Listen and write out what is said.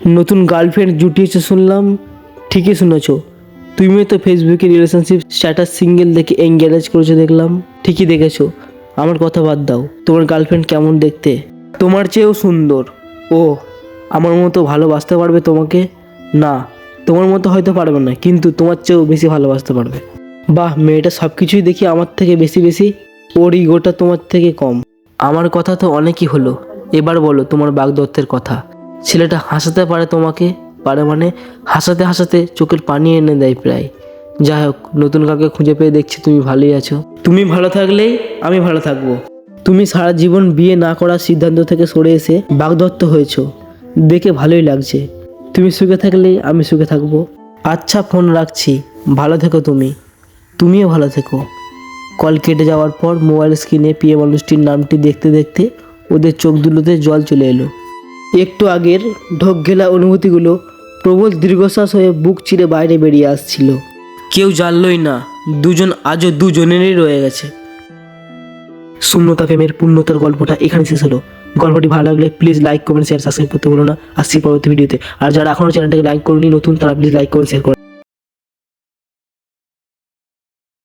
নতুন গার্লফ্রেন্ড জুটিয়েছে শুনলাম, ঠিকই শুনেছ। তুমিও তো ফেসবুকে রিলেশনশিপ স্ট্যাটাস সিঙ্গেল দেখে এঙ্গেজ করেছ দেখলাম, ঠিকই দেখেছ। আমার কথা বাদ দাও, তোমার গার্লফ্রেন্ড কেমন দেখতে? তোমার চেয়েও সুন্দর। ও, আমার মতো ভালোবাসতে পারবে তোমাকে? না, তোমার মতো হয়তো পারবে না, কিন্তু তোমার চেয়েও বেশি ভালোবাসতে পারবে। বাহ, মেয়েটা সব কিছুই দেখি আমার থেকে বেশি বেশি ওর ইগোটা তোমার থেকে কম। আমার কথা তো অনেকই হলো। এবার বলো তোমার বাগদত্তের কথা। ছেলেটা হাসাতে পারে তোমাকে? পারে মানে হাসাতে হাসাতে চোখের পানি এনে দেয় প্রায়। যাই হোক, নতুন কাউকে খুঁজে পেয়ে দেখছি তুমি ভালোই আছো। তুমি ভালো থাকলেই আমি ভালো থাকব। তুমি সারা জীবন বিয়ে না করার সিদ্ধান্ত থেকে সরে এসে বাগদত্ত হয়েছো। দেখে ভালোই লাগছে। তুমি সুখে থাকলেই আমি সুখে থাকব। আচ্ছা ফোন রাখছি। ভালো থেকো তুমি। তুমিও ভালো থেকো। কল কেটে যাওয়ার পর মোবাইল স্ক্রিনে প্রিয় মানুষটির নামটি দেখতে দেখতে ওদের চোখ দুলোতে জল চলে এলো। একটু আগের ঢোক ঘেলা অনুভূতিগুলো প্রবল দীর্ঘশ্বাস হয়ে বুক চিরে বাইরে বেরিয়ে আসছিল। কেউ জানলই না, দুজন আজও দুজনেরই রয়ে গেছে। শূন্যতা প্রেমের পূর্ণতার গল্পটা এখানে শেষ হলো। গল্পটি ভালো লাগলে please like comment share subscribe করতে বলো না। আসছি পরবর্তী ভিডিওতে। আর যারা এখনও চ্যানেলটাকে লাইক করেনি, নতুন, তারা প্লিজ লাইক কমেন্ট শেয়ার করো